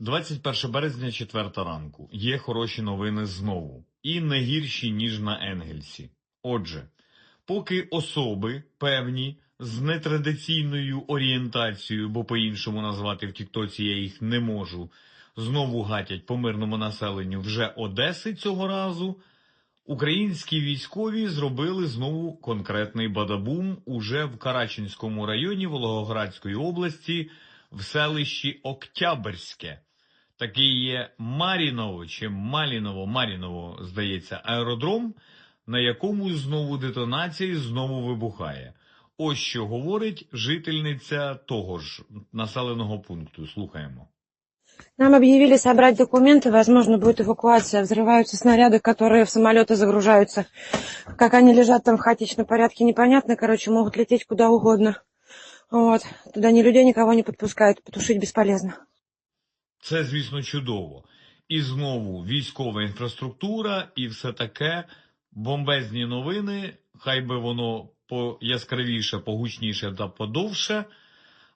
21 березня, 4 ранку. Є хороші новини знову. І не гірші, ніж на Енгельсі. Отже, поки особи певні з нетрадиційною орієнтацією, бо по-іншому назвати в Тіктоці я їх не можу, знову гатять по мирному населенню вже Одеси цього разу, українські військові зробили знову конкретний бадабум уже в Карачинському районі Волгоградської області в селищі Октябрьське. Такий є Маріново чи Маліново, Маріново, здається, аеродром, на якому знову детонація і знову вибухає. Ось що говорить жительниця того ж населеного пункту. Слухаємо. Нам объявили собрать документы, возможно, будет эвакуация. Взрываются снаряды, которые в самолеты загружаются. Как они лежат там в хаотичном порядке, непонятно. Короче, могут лететь куда угодно. Вот. Туда ни людей, никого не подпускают. Потушить бесполезно. Це, звісно, чудово. І знову військова інфраструктура і все таке. Бомбезні новини. Хай би воно пояскравіше, погучніше та подовше.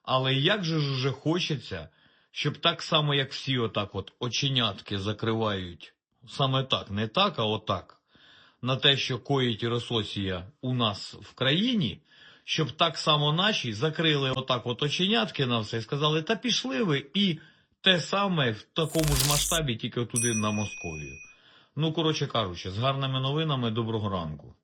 Але як же ж уже хочеться, щоб так само, як всі отак от оченятки закривають, саме так, не так, а отак, на те, що коїть Рососія у нас в країні, щоб так само наші закрили отак от оченятки на все і сказали, та пішли ви і те саме в такому ж масштабі, тільки туди на Московію. Ну, коротше кажучи, з гарними новинами доброго ранку.